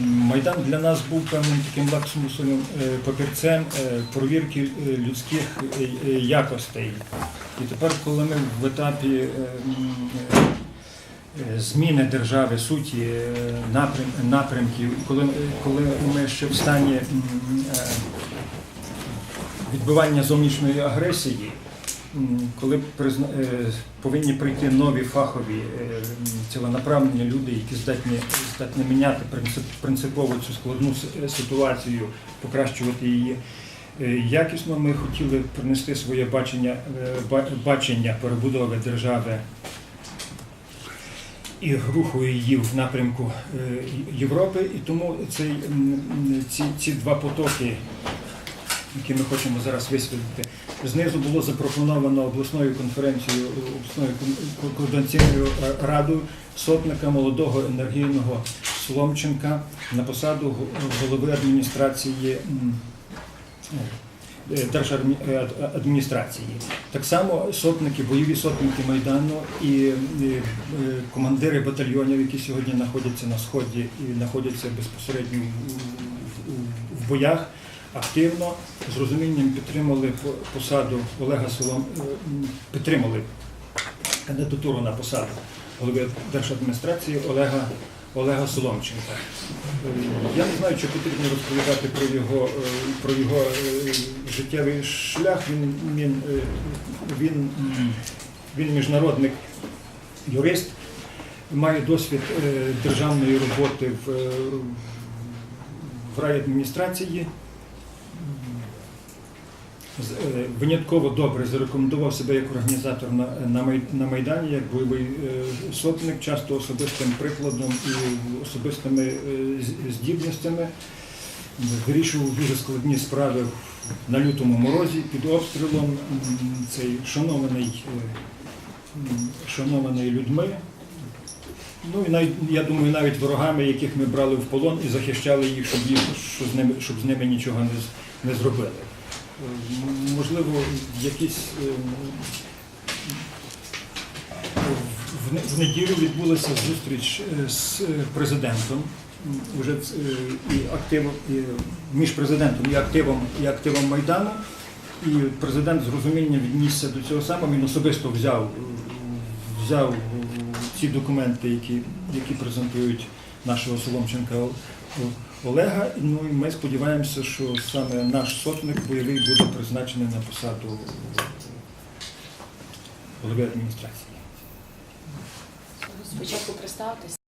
Майдан для нас був певним таким лакмусовим е, папірцем е, провірки е, людських якостей. І тепер, коли ми в етапі зміни держави, суті, напрям, напрямків, коли, коли ми ще в стані відбивання зовнішньої агресії, коли призна- е, повинні прийти нові фахові е, ціленаправлені люди, які здатні, здатні міняти принцип, принципово цю складну е, ситуацію, покращувати її. Якісно ми хотіли принести своє бачення, бачення перебудови держави і руху її в напрямку Європи. І тому цей, ці, ці два потоки, які ми хочемо зараз висвітлити, знизу було запропоновано обласною конференцією, обласною координаційною е, радою сотника молодого енергійного Соломченка на посаду голови адміністрації. е, Держадміністрації. Так само сотники, бойові сотники Майдану і е, е, командири батальйонів, які сьогодні знаходяться на сході і знаходяться безпосередньо в боях, активно з розумінням підтримали посаду Олега Солом, е, підтримали кандидатуру на посаду голови держадміністрації Олега. Олега Соломченка. Е, Я не знаю, чи потрібно розповідати про його, е, про його життєвий шлях. Він, він, він, він міжнародник, юрист, має досвід державної роботи в, в райадміністрації. Е, Винятково добре зарекомендував себе як організатор на, на, на Майдані, як бойовий е, сотник, часто особистим прикладом і особистими е, здібностями. Вирішував дуже складні справи на лютому морозі під обстрілом. Цей шанований, шанований людьми. Ну і навіть, я думаю, навіть ворогами, яких ми брали в полон і захищали їх, щоб, їх, щоб, з, ними, щоб з ними нічого не, не зробили. Можливо, якісь е, в, неділю відбулася зустріч е, з е, президентом. Уже е, і активом і між президентом і активом і активом Майдану. І президент з розумінням віднісся до цього самого. Він особисто взяв, взяв ці документи, які, які презентують нашого Соломченка Олега. Ну і ми сподіваємося, що саме наш сотник бойовий буде призначений на посаду голови адміністрації. Спочатку представтесь.